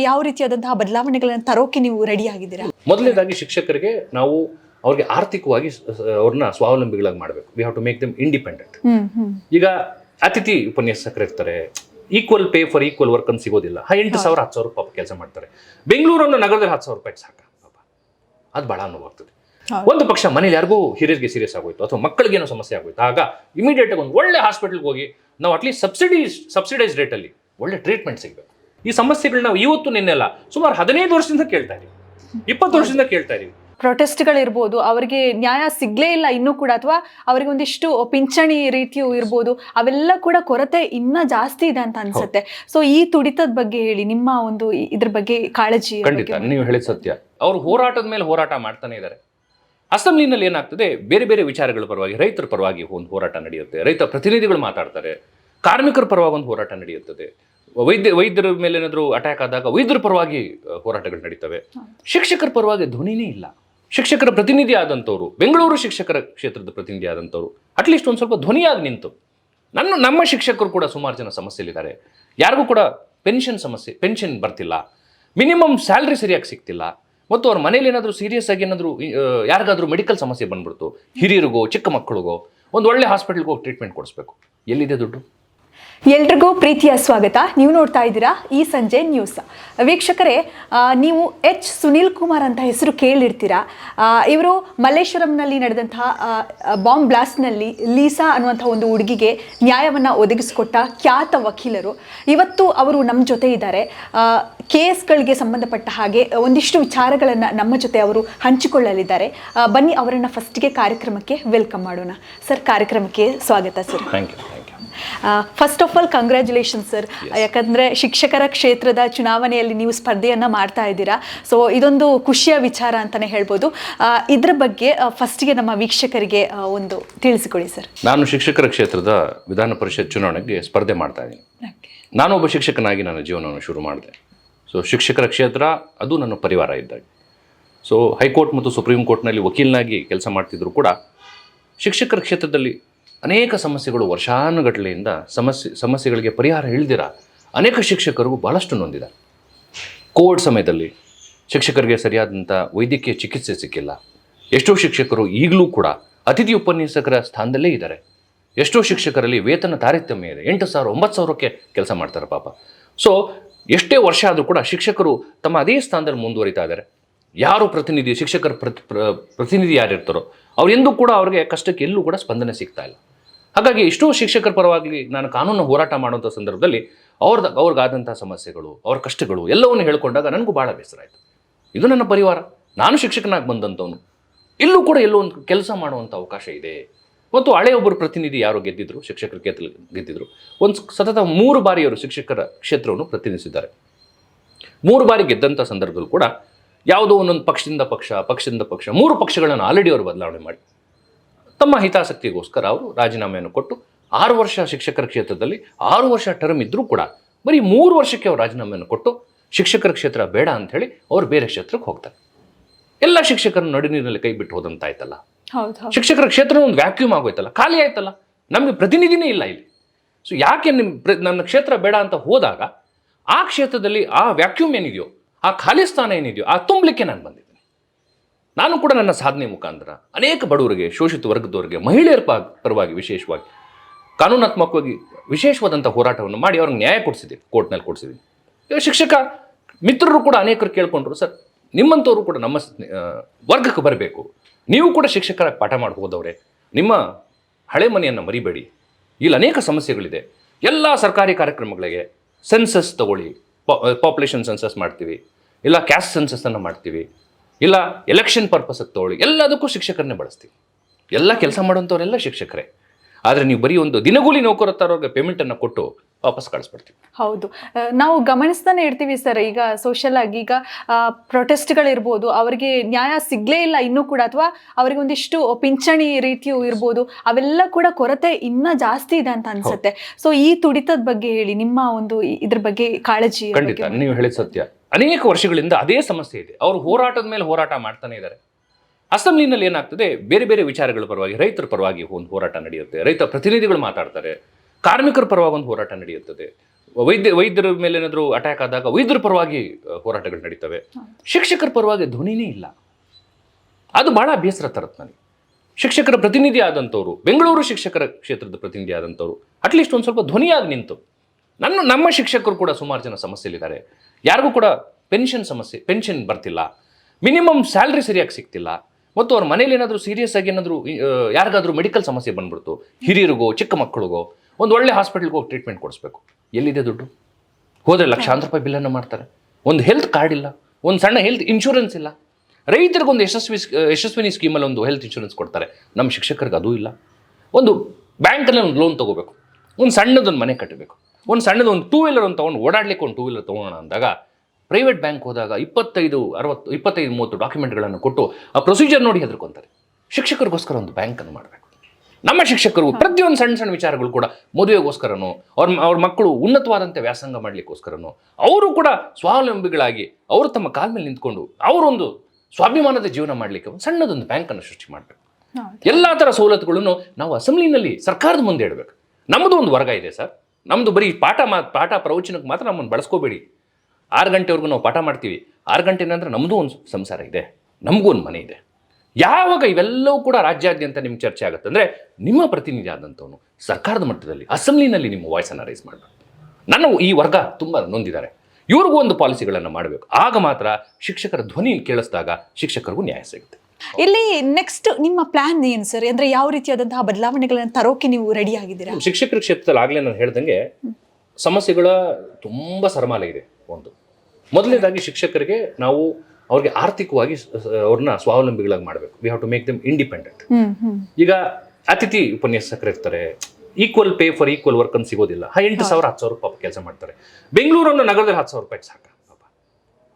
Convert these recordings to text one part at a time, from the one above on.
ಯಾವ ರೀತಿಯಾದಂತಹ ಬದಲಾವಣೆಗಳನ್ನು ತರೋಕೆ ನೀವು ರೆಡಿ ಆಗಿದ್ದೀರಾ? ಮೊದಲನೇದಾಗಿ ಶಿಕ್ಷಕರಿಗೆ ನಾವು ಅವ್ರಿಗೆ ಆರ್ಥಿಕವಾಗಿ ಅವ್ರನ್ನ ಸ್ವಾವಲಂಬಿಗಳಾಗಿ ಮಾಡಬೇಕು. We have to make them independent ಈಗ ಅತಿಥಿ ಉಪನ್ಯಾಸಕರು ಇರ್ತಾರೆ. Equal pay for equal work ಅಂತ ಸಿಗೋದಿಲ್ಲ. ಎಂಟು ಸಾವಿರ ಹತ್ತು ಸಾವಿರ ರೂಪಾಯಿ ಕೆಲಸ ಮಾಡ್ತಾರೆ. ಬೆಂಗಳೂರನ್ನು ನಗರದಲ್ಲಿ ಹತ್ತು ಸಾವಿರ ರೂಪಾಯಿ ಸಾಕ? ಅದು ಬಹಳ ಅನುಭವ. ಒಂದು ಪಕ್ಷ ಮನೇಲಿ ಯಾರಿಗೂ ಹಿರಿಯರಿಗೆ ಸೀರಿಯಸ್ ಆಗೋಯ್ತು ಅಥವಾ ಮಕ್ಕಳಿಗೆ ಏನೋ ಸಮಸ್ಯೆ ಆಗೋಯ್ತು ಆಗ ಇಮಿಡಿಯೇಟ್ ಆಗಿ ಒಂದು ಒಳ್ಳೆ ಹಾಸ್ಪಿಟಲ್ಗೆ ಹೋಗಿ ನಾವು ಅಟ್ಲೀಸ್ಟ್ ಸಬ್ಸಿಡಿ ಸಬ್ಸಿಡೈಸ್ ರೇಟಲ್ಲಿ ಒಳ್ಳೆ ಟ್ರೀಟ್ಮೆಂಟ್ ಸಿಗಬೇಕು. ಈ ಸಮಸ್ಯೆಗಳನ್ನ ನಾವು ಇವತ್ತು ನಿನ್ನೆಲ್ಲ ಸುಮಾರು ಹದಿನೈದು ವರ್ಷದಿಂದ ಕೇಳ್ತಾ ಇದೀವಿ. ಇಪ್ಪತ್ತು ವರ್ಷದಿಂದ ಕೇಳ್ತಾ ಇದೀವಿ. ಪ್ರೊಟೆಸ್ಟ್ಗಳಿರ್ಬೋದು ಅವರಿಗೆ ನ್ಯಾಯ ಸಿಗ್ಲೇ ಇಲ್ಲ ಇನ್ನೂ ಕೂಡ ಅಥವಾ ಅವರಿಗೆ ಒಂದಿಷ್ಟು ಪಿಂಚಣಿ ರೀತಿಯು ಇರ್ಬೋದು ಅವೆಲ್ಲ ಕೂಡ ಕೊರತೆ ಇನ್ನ ಜಾಸ್ತಿ ಇದೆ ಅಂತ ಅನ್ಸುತ್ತೆ. ಸೊ ಈ ತುಡಿತದ ಬಗ್ಗೆ ಹೇಳಿ ನಿಮ್ಮ ಒಂದು ಇದ್ರ ಬಗ್ಗೆ ಕಾಳಜಿ ಖಂಡಿತ ನೀವು ಹೇಳಿದ ಸತ್ಯ. ಅವರು ಹೋರಾಟದ ಮೇಲೆ ಹೋರಾಟ ಮಾಡ್ತಾನೆ ಇದ್ದಾರೆ ಅಸೆಂಬ್ಲಿನಲ್ಲಿ ಏನಾಗ್ತದೆ ಬೇರೆ ಬೇರೆ ವಿಚಾರಗಳ ಪರವಾಗಿ ರೈತರ ಪರವಾಗಿ ಒಂದು ಹೋರಾಟ ನಡೆಯುತ್ತೆ ರೈತ ಪ್ರತಿನಿಧಿಗಳು ಮಾತಾಡ್ತಾರೆ ಕಾರ್ಮಿಕರ ಪರವಾಗಿ ಒಂದು ಹೋರಾಟ ನಡೆಯುತ್ತದೆ. ವೈದ್ಯ ವೈದ್ಯರ ಮೇಲೆ ಏನಾದರೂ ಅಟ್ಯಾಕ್ ಆದಾಗ ವೈದ್ಯರ ಪರವಾಗಿ ಹೋರಾಟಗಳು ನಡೀತವೆ. ಶಿಕ್ಷಕರ ಪರವಾಗಿ ಧ್ವನಿನೇ ಇಲ್ಲ. ಶಿಕ್ಷಕರ ಪ್ರತಿನಿಧಿ ಆದಂಥವ್ರು ಬೆಂಗಳೂರು ಶಿಕ್ಷಕರ ಕ್ಷೇತ್ರದ ಪ್ರತಿನಿಧಿ ಆದಂಥವ್ರು ಅಟ್ಲೀಸ್ಟ್ ಒಂದು ಸ್ವಲ್ಪ ಧ್ವನಿಯಾಗಿ ನಿಂತು. ನನ್ನ ನಮ್ಮ ಶಿಕ್ಷಕರು ಕೂಡ ಸುಮಾರು ಜನ ಸಮಸ್ಯೆಯಲ್ಲಿದ್ದಾರೆ. ಯಾರಿಗೂ ಕೂಡ ಪೆನ್ಷನ್ ಸಮಸ್ಯೆ ಪೆನ್ಷನ್ ಬರ್ತಿಲ್ಲ. ಮಿನಿಮಮ್ ಸ್ಯಾಲ್ರಿ ಸರಿಯಾಗಿ ಸಿಗ್ತಿಲ್ಲ. ಮತ್ತು ಅವ್ರ ಮನೇಲಿ ಏನಾದರೂ ಸೀರಿಯಸ್ ಆಗಿ ಏನಾದರೂ ಯಾರಿಗಾದರೂ ಮೆಡಿಕಲ್ ಸಮಸ್ಯೆ ಬಂದ್ಬಿಡ್ತು. ಹಿರಿಯರಿಗೋ ಚಿಕ್ಕ ಮಕ್ಕಳಿಗೋ ಒಂದು ಒಳ್ಳೆ ಹಾಸ್ಪಿಟಲ್ಗೆ ಹೋಗಿ ಟ್ರೀಟ್ಮೆಂಟ್ ಕೊಡಿಸ್ಬೇಕು. ಎಲ್ಲಿದೆ ದುಡ್ಡು? ಎಲ್ರಿಗೂ ಪ್ರೀತಿಯ ಸ್ವಾಗತ. ನೀವು ನೋಡ್ತಾ ಇದ್ದೀರಾ ಈ ಸಂಜೆ ನ್ಯೂಸ್ ವೀಕ್ಷಕರೇ ನೀವು ಎಚ್. ಸುನೀಲ್ ಕುಮಾರ್ ಅಂತ ಹೆಸರು ಕೇಳಿರ್ತೀರಾ. ಇವರು ಮಲ್ಲೇಶ್ವರಂನಲ್ಲಿ ನಡೆದಂತಹ ಬಾಂಬ್ ಬ್ಲಾಸ್ಟ್ನಲ್ಲಿ ಲೀಸಾ ಅನ್ನುವಂಥ ಒಂದು ಹುಡುಗಿಗೆ ನ್ಯಾಯವನ್ನು ಒದಗಿಸಿಕೊಟ್ಟ ಖ್ಯಾತ ವಕೀಲರು. ಇವತ್ತು ಅವರು ನಮ್ಮ ಜೊತೆ ಇದ್ದಾರೆ. ಕೇಸ್ಗಳಿಗೆ ಸಂಬಂಧಪಟ್ಟ ಹಾಗೆ ಒಂದಿಷ್ಟು ವಿಚಾರಗಳನ್ನು ನಮ್ಮ ಜೊತೆ ಅವರು ಹಂಚಿಕೊಳ್ಳಲಿದ್ದಾರೆ. ಬನ್ನಿ ಅವರನ್ನು ಫಸ್ಟಿಗೆ ಕಾರ್ಯಕ್ರಮಕ್ಕೆ ವೆಲ್ಕಮ್ ಮಾಡೋಣ. ಸರ್, ಕಾರ್ಯಕ್ರಮಕ್ಕೆ ಸ್ವಾಗತ, sir. Thank you first of all congratulation sir ಯಾಕಂದ್ರೆ ಶಿಕ್ಷಕರ ಕ್ಷೇತ್ರದ ಚುನಾವಣೆಯಲ್ಲಿ ನೀವು ಸ್ಪರ್ಧೆಯನ್ನು ಮಾಡ್ತಾ ಇದ್ದೀರಾ. ಸೊ ಇದೊಂದು ಖುಷಿಯ ವಿಚಾರ ಅಂತಾನೆ ಹೇಳ್ಬೋದು. ಇದರ ಇದ್ರ ಬಗ್ಗೆ ಫಸ್ಟಿಗೆ ನಮ್ಮ ವೀಕ್ಷಕರಿಗೆ ಒಂದು ತಿಳಿಸಿಕೊಡಿ ಸರ್ ನಾನು ಶಿಕ್ಷಕರ ಕ್ಷೇತ್ರದ ವಿಧಾನ ಪರಿಷತ್ ಚುನಾವಣೆಗೆ ಸ್ಪರ್ಧೆ ಮಾಡ್ತಾ ಇದ್ದೀನಿ. ನಾನು ಒಬ್ಬ ಶಿಕ್ಷಕನಾಗಿ ನನ್ನ ಜೀವನವನ್ನು ಶುರು ಮಾಡಿದೆ. ಸೊ ಶಿಕ್ಷಕರ ಕ್ಷೇತ್ರ ಅದು ನನ್ನ ಪರಿವಾರ ಇದ್ದಾಗ. ಸೊ ಹೈಕೋರ್ಟ್ ಮತ್ತು ಸುಪ್ರೀಂ ಕೋರ್ಟ್ನಲ್ಲಿ ವಕೀಲನಾಗಿ ಕೆಲಸ ಮಾಡ್ತಿದ್ರು ಕೂಡ ಶಿಕ್ಷಕರ ಕ್ಷೇತ್ರದಲ್ಲಿ ಅನೇಕ ಸಮಸ್ಯೆಗಳು ವರ್ಷಾನುಗಟ್ಟಲೆಯಿಂದ ಸಮಸ್ಯೆ, ಸಮಸ್ಯೆಗಳಿಗೆ ಪರಿಹಾರ ಇಳ್ದಿರ ಅನೇಕ ಶಿಕ್ಷಕರಿಗೂ ಭಾಳಷ್ಟು ನೊಂದಿದ್ದಾರೆ. ಕೋವಿಡ್ ಸಮಯದಲ್ಲಿ ಶಿಕ್ಷಕರಿಗೆ ಸರಿಯಾದಂಥ ವೈದ್ಯಕೀಯ ಚಿಕಿತ್ಸೆ ಸಿಕ್ಕಿಲ್ಲ. ಎಷ್ಟೋ ಶಿಕ್ಷಕರು ಈಗಲೂ ಕೂಡ ಅತಿಥಿ ಉಪನ್ಯಾಸಕರ ಸ್ಥಾನದಲ್ಲೇ ಇದ್ದಾರೆ. ಎಷ್ಟೋ ಶಿಕ್ಷಕರಲ್ಲಿ ವೇತನ ತಾರತಮ್ಯ ಇದೆ. ಎಂಟು ಸಾವಿರ, ಒಂಬತ್ತು ಸಾವಿರಕ್ಕೆ ಕೆಲಸ ಮಾಡ್ತಾರೆ ಪಾಪ. ಸೊ ಎಷ್ಟೇ ವರ್ಷ ಆದರೂ ಕೂಡ ಶಿಕ್ಷಕರು ತಮ್ಮ ಅದೇ ಸ್ಥಾನದಲ್ಲಿ ಮುಂದುವರಿತಾ ಇದ್ದಾರೆ. ಯಾರು ಪ್ರತಿನಿಧಿ, ಶಿಕ್ಷಕರ ಪ್ರತಿ, ಪ್ರ- ಪ್ರತಿನಿಧಿ ಯಾರಿರ್ತಾರೋ ಅವರೆಂದೂ ಕೂಡ ಅವ್ರಿಗೆ ಕಷ್ಟಕ್ಕೆ ಎಲ್ಲೂ ಕೂಡ ಸ್ಪಂದನೆ ಸಿಗ್ತಾ ಇಲ್ಲ. ಹಾಗಾಗಿ ಎಷ್ಟೋ ಶಿಕ್ಷಕರ ಪರವಾಗಿ ನಾನು ಕಾನೂನು ಹೋರಾಟ ಮಾಡುವಂಥ ಸಂದರ್ಭದಲ್ಲಿ ಅವ್ರದ್ದು ಅವ್ರಿಗಾದಂಥ ಸಮಸ್ಯೆಗಳು, ಅವ್ರ ಕಷ್ಟಗಳು ಎಲ್ಲವನ್ನು ಹೇಳ್ಕೊಂಡಾಗ ನನಗೂ ಭಾಳ ಬೇಸರ ಆಯಿತು. ಇದು ನನ್ನ ಪರಿವಾರ. ನಾನು ಶಿಕ್ಷಕನಾಗಿ ಬಂದಂಥವನು. ಇಲ್ಲೂ ಕೂಡ ಎಲ್ಲೋ ಒಂದು ಕೆಲಸ ಮಾಡುವಂಥ ಅವಕಾಶ ಇದೆ. ಮತ್ತು ಹಳೆ ಒಬ್ಬರು ಪ್ರತಿನಿಧಿ ಯಾರು ಗೆದ್ದಿದ್ರು, ಶಿಕ್ಷಕರ ಕ್ಷೇತ್ರ ಗೆದ್ದಿದ್ರು. ಒಂದು ಸತತ ಮೂರು ಬಾರಿ ಅವರು ಶಿಕ್ಷಕರ ಕ್ಷೇತ್ರವನ್ನು ಪ್ರತಿನಿಧಿಸಿದ್ದಾರೆ. ಮೂರು ಬಾರಿ ಗೆದ್ದಂಥ ಸಂದರ್ಭದಲ್ಲೂ ಕೂಡ ಯಾವುದೋ ಒಂದೊಂದು ಪಕ್ಷದಿಂದ ಪಕ್ಷ ಪಕ್ಷದಿಂದ ಪಕ್ಷ, ಮೂರು ಪಕ್ಷಗಳನ್ನು ಆಲ್ರೆಡಿ ಅವರು ಬದಲಾವಣೆ ಮಾಡಿ. ತಮ್ಮ ಹಿತಾಸಕ್ತಿಗೋಸ್ಕರ ಅವರು ರಾಜೀನಾಮೆಯನ್ನು ಕೊಟ್ಟು ಆರು ವರ್ಷ ಶಿಕ್ಷಕರ ಕ್ಷೇತ್ರದಲ್ಲಿ ಆರು ವರ್ಷ ಟರ್ಮ್ ಇದ್ದರೂ ಕೂಡ ಬರೀ ಮೂರು ವರ್ಷಕ್ಕೆ ಅವರು ರಾಜೀನಾಮೆಯನ್ನು ಕೊಟ್ಟು ಶಿಕ್ಷಕರ ಕ್ಷೇತ್ರ ಬೇಡ ಅಂತ ಹೇಳಿ ಅವರು ಬೇರೆ ಕ್ಷೇತ್ರಕ್ಕೆ ಹೋಗ್ತಾರೆ. ಎಲ್ಲ ಶಿಕ್ಷಕರನ್ನು ನಡುನೀರಿನಲ್ಲಿ ಕೈ ಬಿಟ್ಟು ಹೋದಂತಾಯ್ತಲ್ಲ. ಹೌದು ಹೌದು. ಶಿಕ್ಷಕರ ಕ್ಷೇತ್ರ ಒಂದು ವ್ಯಾಕ್ಯೂಮ್ ಆಗೋಯ್ತಲ್ಲ ಖಾಲಿ ಆಯ್ತಲ್ಲ ನಮಗೆ ಪ್ರತಿನಿಧಿನೇ ಇಲ್ಲ ಇಲ್ಲಿ. ಸೊ ಯಾಕೆ ನಿಮ್ಮ ನನ್ನ ಕ್ಷೇತ್ರ ಬೇಡ ಅಂತ ಹೋದಾಗ ಆ ಕ್ಷೇತ್ರದಲ್ಲಿ ಆ ವ್ಯಾಕ್ಯೂಮ್ ಏನಿದೆಯೋ ಆ ಖಾಲಿ ಸ್ಥಾನ ಏನಿದೆಯೋ ಆ ತುಂಬಲಿಕ್ಕೆ ನಾನು ಬಂದಿದ್ದೀನಿ ನಾನು ಕೂಡ ನನ್ನ ಸಾಧನೆ ಮುಖಾಂತರ ಅನೇಕ ಬಡವರಿಗೆ, ಶೋಷಿತ ವರ್ಗದವರಿಗೆ, ಮಹಿಳೆಯರ ಪರವಾಗಿ ವಿಶೇಷವಾಗಿ ಕಾನೂನಾತ್ಮಕವಾಗಿ ವಿಶೇಷವಾದಂಥ ಹೋರಾಟವನ್ನು ಮಾಡಿ ಅವ್ರಿಗೆ ನ್ಯಾಯ ಕೊಡಿಸಿದ್ದೀನಿ ಕೋರ್ಟ್ನಲ್ಲಿ ಕೊಡಿಸಿದ್ದೀನಿ ಶಿಕ್ಷಕ, ಮಿತ್ರರು ಕೂಡ ಅನೇಕರು ಕೇಳ್ಕೊಂಡ್ರು, ಸರ್, ನಿಮ್ಮಂಥವ್ರು ಕೂಡ ನಮ್ಮ ವರ್ಗಕ್ಕೆ ಬರಬೇಕು. ನೀವು ಕೂಡ ಶಿಕ್ಷಕರ ಪಾಠ ಮಾಡಿ ಹೋದವ್ರೆ. ನಿಮ್ಮ ಹಳೆ ಮನೆಯನ್ನು ಮರಿಬೇಡಿ. ಇಲ್ಲಿ ಅನೇಕ ಸಮಸ್ಯೆಗಳಿದೆ. ಎಲ್ಲ ಸರ್ಕಾರಿ ಕಾರ್ಯಕ್ರಮಗಳಿಗೆ ಸೆನ್ಸಸ್ ತಗೊಳ್ಳಿ. ಪಾಪ್ಯುಲೇಷನ್ ಸೆನ್ಸಸ್ ಮಾಡ್ತೀವಿ. ಇಲ್ಲ ಕ್ಯಾಸ್ಟ್ ಸೆನ್ಸಸ್ಸನ್ನು ಮಾಡ್ತೀವಿ. ಇಲ್ಲ ಎಲೆಕ್ಷನ್ ಪರ್ಪಸ್ಗೆ ತಗೊಳ್ಳಿ. ಎಲ್ಲದಕ್ಕೂ ಶಿಕ್ಷಕರನ್ನೇ ಬಳಸ್ತೀವಿ. ಎಲ್ಲ ಕೆಲಸ ಮಾಡುವಂಥವರೆಲ್ಲ ಶಿಕ್ಷಕರೇ. ಆದರೆ ನೀವು ಬರೀ ಒಂದು ದಿನಗೂಲಿ ನೌಕರ ಪೇಮೆಂಟ್ ಪೇಮೆಂಟನ್ನು ಕೊಟ್ಟು ವಾಪಸ್ ಕಳಿಸ್ಬಿಡ್ತೀವಿ. ಹೌದು. ನಾವು ಗಮನಿಸ್ತಾನೆ ಇರ್ತೀವಿ ಸರ್ ಈಗ ಸೋಷಿಯಲ್ ಆಗಿ ಈಗ ಪ್ರೊಟೆಸ್ಟ್ಗಳಿರ್ಬೋದು ಅವರಿಗೆ ನ್ಯಾಯ ಸಿಗ್ಲೇ ಇಲ್ಲ ಇನ್ನೂ ಕೂಡ ಅಥವಾ ಅವರಿಗೆ ಒಂದಿಷ್ಟು ಪಿಂಚಣಿ ರೀತಿಯು ಇರ್ಬೋದು ಅವೆಲ್ಲ ಕೂಡ ಕೊರತೆ ಇನ್ನ ಜಾಸ್ತಿ ಇದೆ ಅಂತ ಅನ್ಸುತ್ತೆ. ಸೊ ಈ ತುಡಿತದ ಬಗ್ಗೆ ಹೇಳಿ ನಿಮ್ಮ ಒಂದು ಇದ್ರ ಬಗ್ಗೆ ಕಾಳಜಿ ಖಂಡಿತ. ನೀವು ಹೇಳಿದ ಸತ್ಯ. ಅನೇಕ ವರ್ಷಗಳಿಂದ ಅದೇ ಸಮಸ್ಯೆ ಇದೆ. ಅವರು ಹೋರಾಟದ ಮೇಲೆ ಹೋರಾಟ ಮಾಡ್ತಾನೆ ಇದ್ದಾರೆ. ಅಸೆಂಬ್ಲಿನಲ್ಲಿ ಏನಾಗ್ತದೆ? ಬೇರೆ ಬೇರೆ ವಿಚಾರಗಳ ಪರವಾಗಿ ರೈತರ ಪರವಾಗಿ ಒಂದು ಹೋರಾಟ ನಡೆಯುತ್ತೆ. ರೈತ ಪ್ರತಿನಿಧಿಗಳು ಮಾತಾಡ್ತಾರೆ. ಕಾರ್ಮಿಕರ ಪರವಾಗಿ ಒಂದು ಹೋರಾಟ ನಡೆಯುತ್ತದೆ. ವೈದ್ಯ ವೈದ್ಯರ ಮೇಲೆ ಏನಾದರೂ ಅಟ್ಯಾಕ್ ಆದಾಗ ವೈದ್ಯರ ಪರವಾಗಿ ಹೋರಾಟಗಳು ನಡೀತವೆ. ಶಿಕ್ಷಕರ ಪರವಾಗಿ ಧ್ವನಿನೇ ಇಲ್ಲ. ಅದು ಬಹಳ ಬೇಸರ ತರತ್ತೆ ನನಗೆ ಶಿಕ್ಷಕರ ಪ್ರತಿನಿಧಿ ಆದಂಥವ್ರು ಬೆಂಗಳೂರು ಶಿಕ್ಷಕರ ಕ್ಷೇತ್ರದ ಪ್ರತಿನಿಧಿ ಆದಂಥವ್ರು ಅಟ್ಲೀಸ್ಟ್ ಒಂದು ಸ್ವಲ್ಪ ಧ್ವನಿಯಾಗಿ ನಿಂತು. ನನ್ನ ನಮ್ಮ ಶಿಕ್ಷಕರು ಕೂಡ ಸುಮಾರು ಜನ ಸಮಸ್ಯೆಲಿದ್ದಾರೆ. ಯಾರಿಗೂ ಕೂಡ ಪೆನ್ಷನ್ ಸಮಸ್ಯೆ ಪೆನ್ಷನ್ ಬರ್ತಿಲ್ಲ. ಮಿನಿಮಮ್ ಸ್ಯಾಲ್ರಿ ಸರಿಯಾಗಿ ಸಿಗ್ತಿಲ್ಲ. ಮತ್ತು ಅವ್ರ ಮನೇಲಿ ಏನಾದರೂ ಸೀರಿಯಸ್ ಆಗಿ ಏನಾದರೂ ಯಾರಿಗಾದರೂ ಮೆಡಿಕಲ್ ಸಮಸ್ಯೆ ಬಂದ್ಬಿಡ್ತು, ಹಿರಿಯರಿಗೋ, ಚಿಕ್ಕ ಮಕ್ಕಳಿಗೋ, ಒಂದು ಒಳ್ಳೆ ಹಾಸ್ಪಿಟಲ್ಗೆ ಹೋಗಿ ಟ್ರೀಟ್ಮೆಂಟ್ ಕೊಡಿಸ್ಬೇಕು. ಎಲ್ಲಿದೆ ದುಡ್ಡು? ಹೋದರೆ ಲಕ್ಷಾಂತರ ರೂಪಾಯಿ ಬಿಲ್ಲನ್ನು ಮಾಡ್ತಾರೆ. ಒಂದು ಹೆಲ್ತ್ ಕಾರ್ಡ್ ಇಲ್ಲ. ಒಂದು ಸಣ್ಣ ಹೆಲ್ತ್ ಇನ್ಶೂರೆನ್ಸ್ ಇಲ್ಲ. ರೈತರಿಗೊಂದು ಯಶಸ್ವಿ, ಯಶಸ್ವಿನಿ ಸ್ಕೀಮಲ್ಲಿ ಒಂದು ಹೆಲ್ತ್ ಇನ್ಶೂರೆನ್ಸ್ ಕೊಡ್ತಾರೆ. ನಮ್ಮ ಶಿಕ್ಷಕರಿಗೆ ಅದೂ ಇಲ್ಲ. ಒಂದು ಬ್ಯಾಂಕಲ್ಲಿ ಒಂದು ಲೋನ್ ತೊಗೋಬೇಕು. ಒಂದು ಸಣ್ಣದೊಂದು ಮನೆ ಕಟ್ಟಬೇಕು. ಒಂದು ಸಣ್ಣದ ಒಂದು ಟೂ ವೀಲರ್ ಒಂದು ತೊಗೊಂಡು ಓಡಾಡ್ಲಿಕ್ಕೆ ಒಂದು ಟೂ ವೀಲರ್ ತೊಗೊಳ್ಳೋಣ ಅಂದಾಗ ಪ್ರೈವೇಟ್ ಬ್ಯಾಂಕ್ ಹೋದಾಗ ಇಪ್ಪತ್ತೈದು ಅರವತ್ತು ಇಪ್ಪತ್ತೈದು ಮೂವತ್ತು ಡಾಕ್ಯುಮೆಂಟ್ಗಳನ್ನು ಕೊಟ್ಟು ಆ ಪ್ರೊಸೀಜರ್ ನೋಡಿ ಹೆದರ್ಕೊಂತಾರೆ. ಶಿಕ್ಷಕರಿಗೋಸ್ಕರ ಒಂದು ಬ್ಯಾಂಕನ್ನು ಮಾಡಬೇಕು. ನಮ್ಮ ಶಿಕ್ಷಕರು ಪ್ರತಿಯೊಂದು ಸಣ್ಣ ಸಣ್ಣ ವಿಚಾರಗಳು ಕೂಡ ಮದುವೆಗೋಸ್ಕರನೋ ಅವ್ರ ಅವ್ರ ಮಕ್ಕಳು ಉನ್ನತವಾದಂಥ ವ್ಯಾಸಂಗ ಮಾಡಲಿಕ್ಕೋಸ್ಕರನೋ ಅವರು ಕೂಡ ಸ್ವಾವಲಂಬಿಗಳಾಗಿ ಅವರು ತಮ್ಮ ಕಾಲ ಮೇಲೆ ನಿಂತ್ಕೊಂಡು ಅವರೊಂದು ಸ್ವಾಭಿಮಾನದ ಜೀವನ ಮಾಡಲಿಕ್ಕೆ ಒಂದು ಸಣ್ಣದೊಂದು ಬ್ಯಾಂಕನ್ನು ಸೃಷ್ಟಿ ಮಾಡಬೇಕು. ಎಲ್ಲ ಥರ ಸವಲತ್ತುಗಳನ್ನು ನಾವು ಅಸೆಂಬ್ಲಿನಲ್ಲಿ ಸರ್ಕಾರದ ಮುಂದೆ ಇಡಬೇಕು. ನಮ್ಮದು ಒಂದು ವರ್ಗ ಇದೆ ಸರ್. ನಮ್ಮದು ಬರೀ ಪಾಠ ಮಾ, ಪಾಠ ಪ್ರವಚನಕ್ಕೆ ಮಾತ್ರ ನಮ್ಮನ್ನು ಬಳಸ್ಕೋಬೇಡಿ. ಆರು ಗಂಟೆವರೆಗೂ ನಾವು ಪಾಠ ಮಾಡ್ತೀವಿ. ಆರು ಗಂಟೆ ನಂತರ ನಮ್ಮದು ಒಂದು ಸಂಸಾರ ಇದೆ. ನಮಗೂ ಒಂದು ಮನೆ ಇದೆ. ಯಾವಾಗ ಇವೆಲ್ಲವೂ ಕೂಡ ರಾಜ್ಯಾದ್ಯಂತ ನಿಮ್ಗೆ ಚರ್ಚೆ ಆಗುತ್ತೆ ಅಂದರೆ ನಿಮ್ಮ ಪ್ರತಿನಿಧಿ ಆದಂಥವನು ಸರ್ಕಾರದ ಮಟ್ಟದಲ್ಲಿ, ಅಸೆಂಬ್ಲಿನಲ್ಲಿ ನಿಮ್ಮ ವಾಯ್ಸನ್ನು ರೈಸ್ ಮಾಡಬೇಕು. ನನ್ನ ಈ ವರ್ಗ ತುಂಬ ನೊಂದಿದ್ದಾರೆ. ಇವ್ರಿಗೂ ಒಂದು ಪಾಲಿಸಿಗಳನ್ನು ಮಾಡಬೇಕು. ಆಗ ಮಾತ್ರ ಶಿಕ್ಷಕರ ಧ್ವನಿ ಕೇಳಿಸಿದಾಗ ಶಿಕ್ಷಕರಿಗೂ ನ್ಯಾಯ ಸಿಗುತ್ತೆ. ಇಲ್ಲಿ ನೆಕ್ಸ್ಟ್ ನಿಮ್ಮ ಪ್ಲಾನ್ ಏನು ಸರ್ ಅಂದ್ರೆ ಯಾವ ರೀತಿಯಾದಂತಹ ಬದಲಾವಣೆಗಳನ್ನು ತರೋಕೆ ನೀವು ರೆಡಿ ಆಗಿದ್ದೀರಾ? ಶಿಕ್ಷಕರ ಕ್ಷೇತ್ರದಲ್ಲಿ ಆಗಲೇ ನಾನು ಹೇಳ್ದಂಗೆ ಸಮಸ್ಯೆಗಳ ತುಂಬ ಸರಮಾಲ ಇದೆ ಒಂದು. ಮೊದಲನೇದಾಗಿ ಶಿಕ್ಷಕರಿಗೆ ನಾವು ಅವ್ರಿಗೆ ಆರ್ಥಿಕವಾಗಿ ಅವ್ರನ್ನ ಸ್ವಾವಲಂಬಿಗಳಾಗಿ ಮಾಡಬೇಕು. We have to make them independent ಈಗ ಅತಿಥಿ ಉಪನ್ಯಾಸಕರು ಇರ್ತಾರೆ. Equal pay for equal work ಅಂತ ಸಿಗೋದಿಲ್ಲ. ಹ, ಎಂಟು ಸಾವಿರ ಹತ್ತು ಸಾವಿರ ರೂಪಾಯಿ ಕೆಲಸ ಮಾಡ್ತಾರೆ. ಬೆಂಗಳೂರನ್ನು ನಗರದಲ್ಲಿ ಹತ್ತು ಸಾವಿರ ರೂಪಾಯಿ ಸಾಕ ಪಾಪ.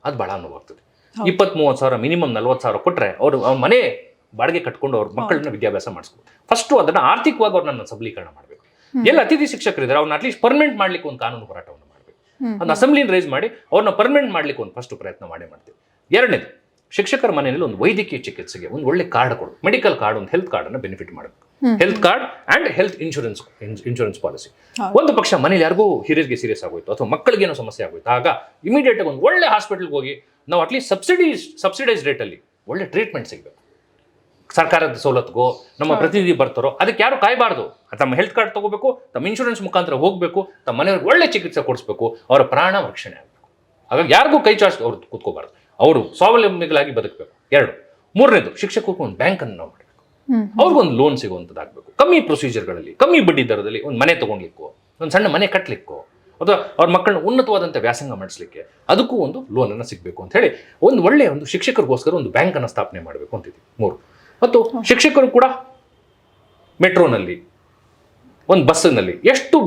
ಅದು ಭಾಳ ನೋವಾಗ್ತದೆ ಇಪ್ಪತ್ತ್ ಮೂವತ್ತು ಸಾವಿರ ಮಿನಿಮಮ್ ನಲ್ವತ್ತು ಸಾವಿರ ಕೊಟ್ಟರೆ ಅವರು ಅವ್ರ ಮನೆ ಬಾಡಿಗೆ ಕಟ್ಕೊಂಡು ಅವ್ರ ಮಕ್ಕಳನ್ನ ವಿದ್ಯಾಭ್ಯಾಸ ಮಾಡಿಸ್ಬೋದು. ಫಸ್ಟು ಅದನ್ನ ಆರ್ಥಿಕವಾಗಿ ಅವ್ರನ್ನ ಸಬಲೀಕರಣ ಮಾಡಬೇಕು. ಎಲ್ಲ ಅತಿಥಿ ಶಿಕ್ಷಕರಿದ್ದಾರೆ ಅವ್ರನ್ನ ಅಟ್ಲೀಸ್ಟ್ ಪರ್ಮನೆಂಟ್ ಮಾಡ್ಲಿಕ್ಕೆ ಒಂದು ಕಾನೂನು ಹೋರಾಟವನ್ನು ಮಾಡಬೇಕು. ಅದನ್ನ ಅಸೆಂಬ್ಲಿನ ರೈಸ್ ಮಾಡಿ ಅವ್ರನ್ನ ಪರ್ಮನೆಂಟ್ ಮಾಡ್ಲಿಕ್ಕೆ ಒಂದು ಫಸ್ಟ್ ಪ್ರಯತ್ನ ಮಾಡೇ ಮಾಡ್ತೀವಿ. ಎರಡನೇದು ಶಿಕ್ಷಕರ ಮನೆಯಲ್ಲಿ ಒಂದು ವೈದ್ಯಕೀಯ ಚಿಕಿತ್ಸೆಗೆ ಒಂದು ಒಳ್ಳೆ ಕಾರ್ಡ್ ಕೊಡು. ಮೆಡಿಕಲ್ ಕಾರ್ಡ್ ಒಂದು ಹೆಲ್ತ್ ಕಾರ್ಡ್ ಅನ್ನು ಬೆನಿಫಿಟ್ ಮಾಡಬೇಕು. Health card and health insurance insurance policy ಒಂದು ಪಕ್ಷ ಮನೇಲಿ ಯಾರಿಗೂ ಹಿರಿಯರಿಗೆ ಸೀರಿಯಸ್ ಆಗೋಯ್ತು ಅಥವಾ ಮಕ್ಕಳಿಗೆ ಏನೋ ಸಮಸ್ಯೆ ಆಗೋಯ್ತು ಆಗ ಇಮಿಡಿಯೇಟ್ ಒಂದು ಒಳ್ಳೆ ಹಾಸ್ಪಿಟಲ್ಗೆ ಹೋಗಿ ನಾವು ಅಟ್ಲೀಸ್ಟ್ ಸಬ್ಸಿಡಿ ಸಬ್ಸಿಡೈಸ್ ರೇಟಲ್ಲಿ ಒಳ್ಳೆ ಟ್ರೀಟ್ಮೆಂಟ್ ಸಿಗಬೇಕು. ಸರ್ಕಾರದ ಸವಲತ್ತುಗೋ ನಮ್ಮ ಪ್ರತಿನಿಧಿ ಬರ್ತಾರೋ ಅದಕ್ಕೆ ಯಾರು ಕಾಯಬಾರ್ದು. ತಮ್ಮ ಹೆಲ್ತ್ ಕಾರ್ಡ್ ತಗೋಬೇಕು ತಮ್ಮ ಇನ್ಶೂರೆನ್ಸ್ ಮುಖಾಂತರ ಹೋಗಬೇಕು ತಮ್ಮ ಮನೆಯವ್ರಿಗೆ ಒಳ್ಳೆ ಚಿಕಿತ್ಸೆ ಕೊಡಿಸ್ಬೇಕು ಅವರ ಪ್ರಾಣ ರಕ್ಷಣೆ ಆಗಬೇಕು. ಹಾಗಾಗಿ ಯಾರಿಗೂ ಕೈ ಚಾಚ್ ಅವ್ರು ಕೂತ್ಕೋಬಾರ್ದು. ಅವರು ಸ್ವಾವಲಂಬಿಗಳಾಗಿ ಬದುಕಬೇಕು. ಎರಡು ಮೂರನೇದು ಶಿಕ್ಷಕರಿಗೂ ಒಂದು ಬ್ಯಾಂಕನ್ನು ನಾವು ಮಾಡಬೇಕು. ಅವ್ರಿಗೊಂದು ಲೋನ್ ಸಿಗುವಂಥದ್ದಾಗಬೇಕು ಕಮ್ಮಿ ಪ್ರೊಸೀಜರ್ಗಳಲ್ಲಿ ಕಮ್ಮಿ ಬಡ್ಡಿ ದರದಲ್ಲಿ ಒಂದು ಮನೆ ತೊಗೊಂಡ್ಲಿಕ್ಕೋ ಒಂದು ಸಣ್ಣ ಮನೆ ಕಟ್ಟಲಿಕ್ಕೋ ಅಥವಾ ಅವ್ರ ಮಕ್ಕಳನ್ನ ಉನ್ನತವಾದಂಥ ವ್ಯಾಸಂಗ ಮಾಡಿಸ್ಲಿಕ್ಕೆ ಅದಕ್ಕೂ ಒಂದು ಲೋನನ್ನು ಸಿಗಬೇಕು ಅಂತ ಹೇಳಿ ಒಂದು ಒಳ್ಳೆಯ ಒಂದು ಶಿಕ್ಷಕರಿಗೋಸ್ಕರ ಒಂದು ಬ್ಯಾಂಕನ್ನು ಸ್ಥಾಪನೆ ಮಾಡಬೇಕು ಅಂತಿದ್ವಿ ಮೂರು. ಮತ್ತು ಶಿಕ್ಷಕರು ಕೂಡ ಮೆಟ್ರೋನಲ್ಲಿ ಒಂದು ಬಸ್ಸಿನಲ್ಲಿ ಎಷ್ಟು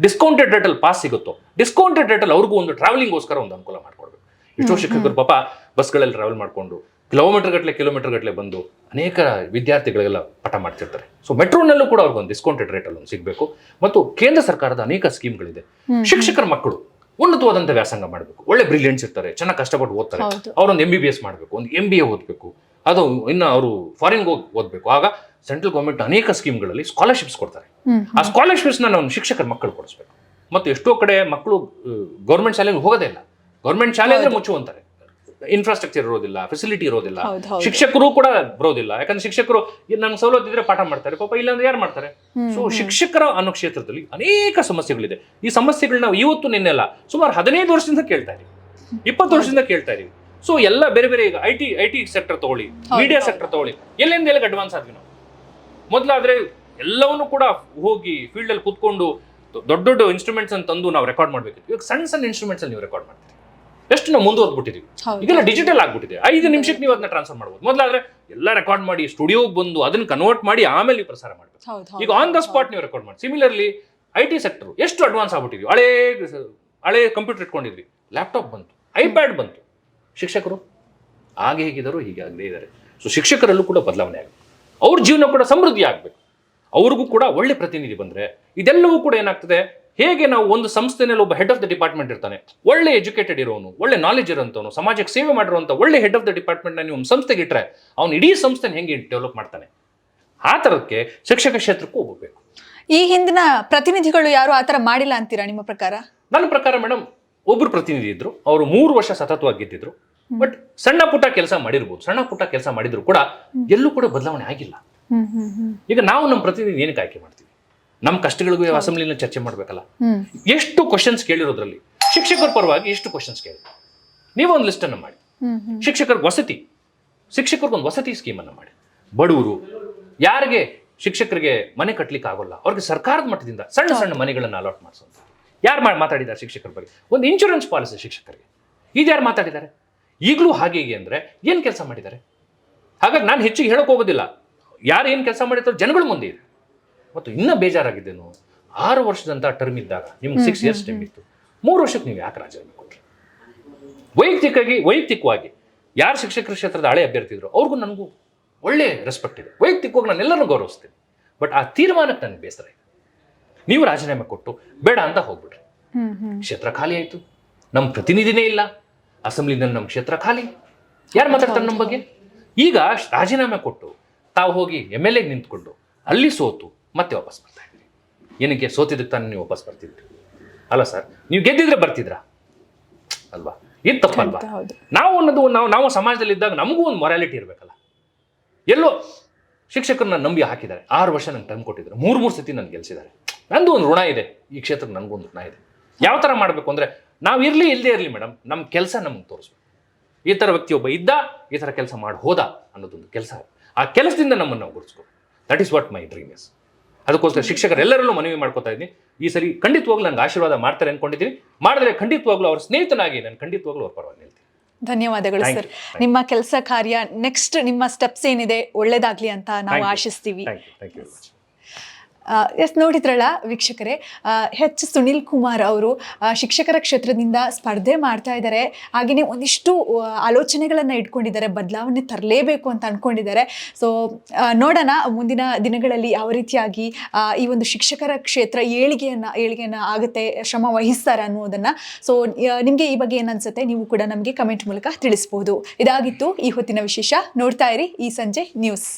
ಡಿಸ್ಕೌಂಟೆಡ್ ರೇಟಲ್ಲಿ ಪಾಸ್ ಸಿಗುತ್ತೋ ಡಿಸ್ಕೌಂಟೆಡ್ ರೇಟಲ್ಲಿ ಅವ್ರಿಗೂ ಒಂದು ಟ್ರಾವೆಲಿಂಗ್ಗೋಸ್ಕರ ಒಂದು ಅನುಕೂಲ ಮಾಡಿಕೊಡ್ಬೇಕು. ಎಷ್ಟೋ ಶಿಕ್ಷಕರು ಪಾಪ ಬಸ್ಗಳಲ್ಲಿ ಟ್ರಾವೆಲ್ ಮಾಡಿಕೊಂಡು ಕಿಲೋಮೀಟರ್ ಗಟ್ಟಲೆ ಕಿಲೋಮೀಟರ್ ಗಟ್ಟಲೆ ಬಂದು ಅನೇಕ ವಿದ್ಯಾರ್ಥಿಗಳಿಗೆಲ್ಲ ಪಠ ಮಾಡ್ತಿರ್ತಾರೆ. ಸೊ ಮೆಟ್ರೋನಲ್ಲೂ ಕೂಡ ಅವ್ರಿಗೊಂದು ಡಿಸ್ಕೌಂಟೆಡ್ ರೇಟ್ ಒಂದು ಸಿಗಬೇಕು. ಮತ್ತು ಕೇಂದ್ರ ಸರ್ಕಾರದ ಅನೇಕ ಸ್ಕೀಮ್ಗಳಿದೆ. ಶಿಕ್ಷಕರ ಮಕ್ಕಳು ಉನ್ನತವಾದಂಥ ವ್ಯಾಸಂಗ ಮಾಡಬೇಕು. ಒಳ್ಳೆ ಬ್ರಿಲಿಯಂಟ್ಸ್ ಇರ್ತಾರೆ ಚೆನ್ನಾಗಿ ಕಷ್ಟಪಟ್ಟು ಓದ್ತಾರೆ. ಅವರೊಂದು ಎಂ ಬಿ ಬಿ ಎಸ್ ಮಾಡಬೇಕು ಒಂದು ಎಂ ಬಿ ಎ ಓದಬೇಕು. ಅದು ಇನ್ನು ಅವರು ಫಾರಿನ್ಗೆ ಹೋಗಿ ಓದಬೇಕು. ಆಗ ಸೆಂಟ್ರಲ್ ಗೌರ್ಮೆಂಟ್ ಅನೇಕ ಸ್ಕೀಮ್ಗಳಲ್ಲಿ ಸ್ಕಾಲರ್ಶಿಪ್ಸ್ ಕೊಡ್ತಾರೆ. ಆ ಸ್ಕಾಲರ್ಶಿಪ್ಸ್ನ ನಾವು ಶಿಕ್ಷಕರ ಮಕ್ಕಳು ಕೊಡಿಸ್ಬೇಕು. ಮತ್ತು ಎಷ್ಟೋ ಕಡೆ ಮಕ್ಕಳು ಗೌರ್ಮೆಂಟ್ ಶಾಲೆಗೆ ಹೋಗೋದೇ ಇಲ್ಲ. ಗೌರ್ಮೆಂಟ್ ಶಾಲೆ ಅಂದರೆ ಮುಚ್ಚು ಅಂತಾರೆ ಇನ್ಫ್ರಾಸ್ಟ್ರಕ್ಚರ್ ಇರೋದಿಲ್ಲ ಫೆಸಿಲಿಟಿ ಇರೋದಿಲ್ಲ. ಶಿಕ್ಷಕರು ಕೂಡ ಬರೋದಿಲ್ಲ. ಯಾಕಂದ್ರೆ ಶಿಕ್ಷಕರು ನಮ್ಗೆ ಸವಲತ್ತು ಇದ್ರೆ ಪಾಠ ಮಾಡ್ತಾರೆ ಪಾಪ ಇಲ್ಲಾಂದ್ರೆ ಯಾರು ಮಾಡ್ತಾರೆ? ಸೊ ಶಿಕ್ಷಕರ ಅನ್ನೋ ಕ್ಷೇತ್ರದಲ್ಲಿ ಅನೇಕ ಸಮಸ್ಯೆಗಳಿದೆ. ಈ ಸಮಸ್ಯೆಗಳನ್ನ ನಾವು ಇವತ್ತು ನಿನ್ನೆಲ್ಲ ಸುಮಾರು ಹದಿನೈದು ವರ್ಷದಿಂದ ಕೇಳ್ತಾ ಇದೀವಿ. ಇಪ್ಪತ್ತು ವರ್ಷದಿಂದ ಕೇಳ್ತಾ ಇದೀವಿ. ಸೊ ಎಲ್ಲ ಬೇರೆ ಬೇರೆ ಈಗ I T I T sector ತಗೊಳ್ಳಿ ಮೀಡಿಯಾ ಸೆಕ್ಟರ್ ತಗೊಳ್ಳಿ ಎಲ್ಲಿಂದ ಎಲ್ಲಿಗೆ ಅಡ್ವಾನ್ಸ್ ಆದ್ವಿ ನಾವು. ಮೊದಲಾದ್ರೆ ಎಲ್ಲವನ್ನು ಕೂಡ ಹೋಗಿ ಫೀಲ್ಡ್ ಅಲ್ಲಿ ಕೂತ್ಕೊಂಡು ದೊಡ್ಡ ದೊಡ್ಡ ಇನ್ಸ್ಟ್ರೂಮೆಂಟ್ಸ್ ಅನ್ನು ತಂದು ನಾವು ರೆಕಾರ್ಡ್ ಮಾಡ್ಬೇಕಿತ್ತು. ಇವಾಗ ಸಣ್ಣ ಸಣ್ಣ ಇನ್ಸ್ಟ್ರೂಮೆಂಟ್ಸ್ ಅಲ್ಲಿ ನೀವು ರೆಕಾರ್ಡ್ ಮಾಡ್ತೀರಿ. ಎಷ್ಟು ನಾವು ಮುಂದುವರೆದ್ಬಿಟ್ಟಿದೀವಿ ಇದೆಲ್ಲ ಈಗೆಲ್ಲ ಡಿಜಿಟಲ್ ಆಗ್ಬಿಟ್ಟಿದೆ. ಐದು ನಿಮಿಷಕ್ಕೆ ನೀವು ಅದನ್ನ ಟ್ರಾನ್ಸ್ಫರ್ ಮಾಡ್ಬೋದು. ಮೊದಲಾದ್ರೆ ಎಲ್ಲ ರೆಕಾರ್ಡ್ ಮಾಡಿ ಸ್ಟುಡಿಯೋಗೆ ಬಂದು ಅದನ್ನ ಕನ್ವರ್ಟ್ ಮಾಡಿ ಆಮೇಲೆ ನೀವು ಪ್ರಸಾರ ಮಾಡಬೇಕು ಈಗ ಆನ್ ದ ಸ್ಪಾಟ್ ನೀವು ರೆಕಾರ್ಡ್ ಮಾಡಿ. ಸಿಮಿಲರ್ಲಿ ಐ ಟಿ ಸೆಕ್ಟರ್ ಎಷ್ಟು ಅಡ್ವಾನ್ಸ್ ಆಗ್ಬಿಟ್ಟಿದ್ವಿ? ಹಳೆ ಹಳೆ ಕಂಪ್ಯೂಟರ್ ಇಟ್ಕೊಂಡಿದ್ವಿ. ಲ್ಯಾಪ್ಟಾಪ್ ಬಂತು ಐಪ್ಯಾಡ್ ಬಂತು. ಶಿಕ್ಷಕರು ಹಾಗೆ ಹೇಗಿದ್ದಾರೋ ಹೀಗೆ ಆಗದೇ ಇದ್ದಾರೆ ಸೊ ಶಿಕ್ಷಕರಲ್ಲೂ ಕೂಡ ಬದಲಾವಣೆ ಆಗಬೇಕು ಅವ್ರ ಜೀವನ ಕೂಡ ಸಮೃದ್ಧಿ ಆಗಬೇಕು. ಅವ್ರಿಗೂ ಕೂಡ ಒಳ್ಳೆ ಪ್ರತಿನಿಧಿ ಬಂದರೆ ಇದೆಲ್ಲವೂ ಕೂಡ ಏನಾಗ್ತದೆ? ಹೇಗೆ ನಾವು ಒಂದು ಸಂಸ್ಥೆನಲ್ಲಿ ಒಬ್ಬ ಹೆಡ್ ಆಫ್ ದ ಡಿಪಾರ್ಟ್ಮೆಂಟ್ ಇರ್ತಾನೆ? ಒಳ್ಳೆ ಎಜುಕೇಟೆಡ್ ಇರೋನು ಒಳ್ಳೆ ನಾಲೆಜ್ ಇರೋಂಥವನು ಸಮಾಜಕ್ಕೆ ಸೇವೆ ಮಾಡಿರುವಂಥ ಒಳ್ಳೆ ಹೆಡ್ ಆಫ್ ದ ಡಿಪಾರ್ಟ್ಮೆಂಟ್ನ ನೀವು ಒಂದು ಸಂಸ್ಥೆಗೆ ಇಟ್ಟರೆ ಅವ್ನು ಇಡೀ ಸಂಸ್ಥೆನ ಹೆಂಗೆ ಡೆವಲಪ್ ಮಾಡ್ತಾನೆ? ಆ ಥರಕ್ಕೆ ಶಿಕ್ಷಕ ಕ್ಷೇತ್ರಕ್ಕೂ ಹೋಗಬೇಕು. ಈ ಹಿಂದಿನ ಪ್ರತಿನಿಧಿಗಳು ಯಾರು ಆ ಥರ ಮಾಡಿಲ್ಲ ಅಂತೀರಾ ನಿಮ್ಮ ಪ್ರಕಾರ? ನನ್ನ ಪ್ರಕಾರ ಮೇಡಮ್ ಒಬ್ಬರು ಪ್ರತಿನಿಧಿ ಇದ್ರು ಅವರು ಮೂರು ವರ್ಷ ಸತತವಾಗಿ ಗೆದ್ದಿದ್ರು ಬಟ್ ಸಣ್ಣ ಪುಟ್ಟ ಕೆಲಸ ಮಾಡಿರ್ಬೋದು ಸಣ್ಣ ಪುಟ್ಟ ಕೆಲಸ ಮಾಡಿದ್ರು ಕೂಡ ಎಲ್ಲೂ ಕೂಡ ಬದಲಾವಣೆ ಆಗಿಲ್ಲ. ಈಗ ನಾವು ನಮ್ಮ ಪ್ರತಿನಿಧಿ ಏನಕ್ಕೆ ಆಯ್ಕೆ ಮಾಡ್ತೀವಿ? ನಮ್ಮ ಕಷ್ಟಗಳಿಗೂ ಅಸೆಂಬ್ಲಿನ ಚರ್ಚೆ ಮಾಡಬೇಕಲ್ಲ? ಎಷ್ಟು ಕ್ವಶನ್ಸ್ ಕೇಳಿರೋದ್ರಲ್ಲಿ? ಶಿಕ್ಷಕರ ಪರವಾಗಿ ಎಷ್ಟು ಕ್ವಶನ್ಸ್ ಕೇಳಿ? ನೀವೊಂದು ಲಿಸ್ಟನ್ನು ಮಾಡಿ. ಶಿಕ್ಷಕರಿಗೆ ವಸತಿ. ಶಿಕ್ಷಕರಿಗೊಂದು ವಸತಿ ಸ್ಕೀಮನ್ನು ಮಾಡಿ. ಬಡವರು ಯಾರಿಗೆ ಶಿಕ್ಷಕರಿಗೆ ಮನೆ ಕಟ್ಟಲಿಕ್ಕೆ ಆಗೋಲ್ಲ? ಅವ್ರಿಗೆ ಸರ್ಕಾರದ ಮಟ್ಟದಿಂದ ಸಣ್ಣ ಸಣ್ಣ ಮನೆಗಳನ್ನು ಅಲಾಟ್ ಮಾಡಿಸೋದು. ಯಾರು ಮಾಡಿ ಮಾತಾಡಿದ್ದಾರೆ ಶಿಕ್ಷಕರ ಬಗ್ಗೆ? ಒಂದು ಇನ್ಶೂರೆನ್ಸ್ ಪಾಲಿಸಿ ಶಿಕ್ಷಕರಿಗೆ. ಇದು ಯಾರು ಮಾತಾಡಿದ್ದಾರೆ? ಈಗಲೂ ಹಾಗೆ ಹೀಗೆ ಅಂದರೆ ಏನು ಕೆಲಸ ಮಾಡಿದ್ದಾರೆ? ಹಾಗಾಗಿ ನಾನು ಹೆಚ್ಚಿಗೆ ಹೇಳೋಕೆ ಹೋಗೋದಿಲ್ಲ. ಯಾರು ಏನು ಕೆಲಸ ಮಾಡಿದ್ರು ಜನಗಳ ಮುಂದೆ ಇದೆ ಮತ್ತು ಇನ್ನೂ ಬೇಜಾರಾಗಿದ್ದೇನು ಆರು ವರ್ಷದಂತ ಟರ್ಮ್ ಇದ್ದಾಗ ನಿಮ್ಗೆ ಸಿಕ್ಸ್ ಇಯರ್ಸ್ ಟೈಮ್ ಇತ್ತು. ಮೂರು ವರ್ಷಕ್ಕೆ ನೀವು ಯಾಕೆ ರಾಜೀನಾಮೆ ಕೊಟ್ಟರು ವೈಯಕ್ತಿಕವಾಗಿ ವೈಯಕ್ತಿಕವಾಗಿ ಯಾರು ಶಿಕ್ಷಕರ ಕ್ಷೇತ್ರದ ಹಳೆ ಅಭ್ಯರ್ಥಿ ಇದ್ರು ಅವ್ರಿಗೂ ನನಗೂ ಒಳ್ಳೆ ರೆಸ್ಪೆಕ್ಟ್ ಇದೆ. ವೈಯಕ್ತಿಕವಾಗಿ ನಾನು ಎಲ್ಲರನ್ನೂ ಗೌರವಿಸ್ತೀನಿ. ಬಟ್ ಆ ತೀರ್ಮಾನಕ್ಕೆ ನನಗೆ ಬೇಸರ ಇದೆ. ನೀವು ರಾಜೀನಾಮೆ ಕೊಟ್ಟು ಬೇಡ ಅಂತ ಹೋಗ್ಬಿಟ್ರಿ. ಕ್ಷೇತ್ರ ಖಾಲಿ ಆಯಿತು. ನಮ್ಮ ಪ್ರತಿನಿಧಿನೇ ಇಲ್ಲ. ಅಸೆಂಬ್ಲಿನಲ್ಲಿ ನಮ್ಮ ಕ್ಷೇತ್ರ ಖಾಲಿ. ಯಾರು ಮಾತಾಡ್ತಾರೆ ನಮ್ಮ ಬಗ್ಗೆ? ಈಗ ರಾಜೀನಾಮೆ ಕೊಟ್ಟು ತಾವು ಹೋಗಿ ಎಂ ಎಲ್ ಎಗೆ ನಿಂತ್ಕೊಂಡು ಅಲ್ಲಿ ಸೋತು ಮತ್ತೆ ವಾಪಸ್ ಬರ್ತಾ ಇದ್ದೀರಿ ಏನಕ್ಕೆ? ಸೋತಿದ್ದಕ್ಕೆ ತಾನೇ ನೀವು ವಾಪಸ್ ಬರ್ತಿದ್ರಿ. ಅಲ್ಲ ಸರ್ ನೀವು ಗೆದ್ದಿದ್ರೆ ಬರ್ತಿದ್ರಾ? ಅಲ್ವಾ? ಇದು ತಪ್ಪಲ್ವಾ? ನಾವು ಅನ್ನೋದು ನಾವು ನಾವು ಸಮಾಜದಲ್ಲಿ ಇದ್ದಾಗ ನಮಗೂ ಒಂದು ಮೊರಾಲಿಟಿ ಇರಬೇಕಲ್ಲ. ಎಲ್ಲೋ ಶಿಕ್ಷಕರನ್ನ ನಂಬಿ ಹಾಕಿದ್ದಾರೆ. ಆರು ವರ್ಷ ನಂಗೆ ಟೈಮ್ ಕೊಟ್ಟಿದ್ದಾರೆ ಮೂರು ಮೂರು ಸತಿ ನಾನು ಗೆಲ್ಸಿದ್ದಾರೆ. ನಂದು ಒಂದು ಋಣ ಇದೆ. ಈ ಕ್ಷೇತ್ರಕ್ಕೆ ನನಗೊಂದು ಋಣ ಇದೆ. ಯಾವ ಥರ ಮಾಡಬೇಕು ಅಂದರೆ ನಾವು ಇರಲಿ ಇಲ್ಲದೆ ಇರಲಿ ಮೇಡಮ್ ನಮ್ಮ ಕೆಲಸ ನಮಗೆ ತೋರಿಸ್ಬೇಕು. ಈ ಥರ ವ್ಯಕ್ತಿ ಒಬ್ಬ ಇದ್ದ ಈ ಥರ ಕೆಲಸ ಮಾಡಿ ಹೋದ ಅನ್ನೋದೊಂದು ಕೆಲಸ. ಆ ಕೆಲಸದಿಂದ ನಮ್ಮನ್ನು ನಾವು ಗುರುತಿಸ್ಕೊ that is what my dream is ಅದಕ್ಕೋಸ್ಕರ ಶಿಕ್ಷಕರೆಲ್ಲರಲ್ಲೂ ಮನವಿ ಮಾಡ್ಕೊತಾ ಇದ್ದೀನಿ. ಈ ಸರಿ ಖಂಡಿತವಾಗ್ಲೂ ನನಗೆ ಆಶೀರ್ವಾದ ಮಾಡ್ತಾರೆ ಅನ್ಕೊಂಡಿದ್ದೀನಿ. ಮಾಡಿದ್ರೆ ಖಂಡಿತವಾಗ್ಲೂ ಅವ್ರ ಸ್ನೇಹಿತನಾಗಿ ನಾನು ಖಂಡಿತವಾಗ್ಲೂ ಅವ್ರ ಪರವಾಗಿ ನಿಲ್ತೀನಿ. ಧನ್ಯವಾದಗಳು ಸರ್. ನಿಮ್ಮ ಕೆಲಸ ಕಾರ್ಯ ನೆಕ್ಸ್ಟ್ ನಿಮ್ಮ ಸ್ಟೆಪ್ಸ್ ಏನಿದೆ ಒಳ್ಳೇದಾಗ್ಲಿ ಅಂತ ನಾವು Thank you. ಆಶಿಸ್ತೀವಿ thank you thank you very much yes, ನೋಡಿದ್ರಲ್ಲ ವೀಕ್ಷಕರೇ ಹೆಚ್ ಸುನಿಲ್ ಕುಮಾರ್ ಅವರು ಶಿಕ್ಷಕರ ಕ್ಷೇತ್ರದಿಂದ ಸ್ಪರ್ಧೆ ಮಾಡ್ತಾ ಇದ್ದಾರೆ. ಹಾಗೆಯೇ ಒಂದಿಷ್ಟು ಆಲೋಚನೆಗಳನ್ನು ಇಟ್ಕೊಂಡಿದ್ದಾರೆ, ಬದಲಾವಣೆ ತರಲೇಬೇಕು ಅಂತ ಅಂದ್ಕೊಂಡಿದ್ದಾರೆ ಸೊ ನೋಡೋಣ, ಮುಂದಿನ ದಿನಗಳಲ್ಲಿ ಯಾವ ರೀತಿಯಾಗಿ ಈ ಒಂದು ಶಿಕ್ಷಕರ ಕ್ಷೇತ್ರ ಏಳಿಗೆಯನ್ನು ಏಳಿಗೆಯನ್ನು ಆಗುತ್ತೆ, ಶ್ರಮ ವಹಿಸ್ತಾರೆ ಅನ್ನೋದನ್ನು. ಸೊ ನಿಮಗೆ ಈ ಬಗ್ಗೆ ಏನನ್ಸುತ್ತೆ ನೀವು ಕೂಡ ನಮಗೆ ಕಮೆಂಟ್ ಮೂಲಕ ತಿಳಿಸ್ಬೋದು. ಇದಾಗಿತ್ತು ಈ ಹೊತ್ತಿನ ವಿಶೇಷ. ನೋಡ್ತಾ ಇರಿ ಈ ಸಂಜೆ ನ್ಯೂಸ್.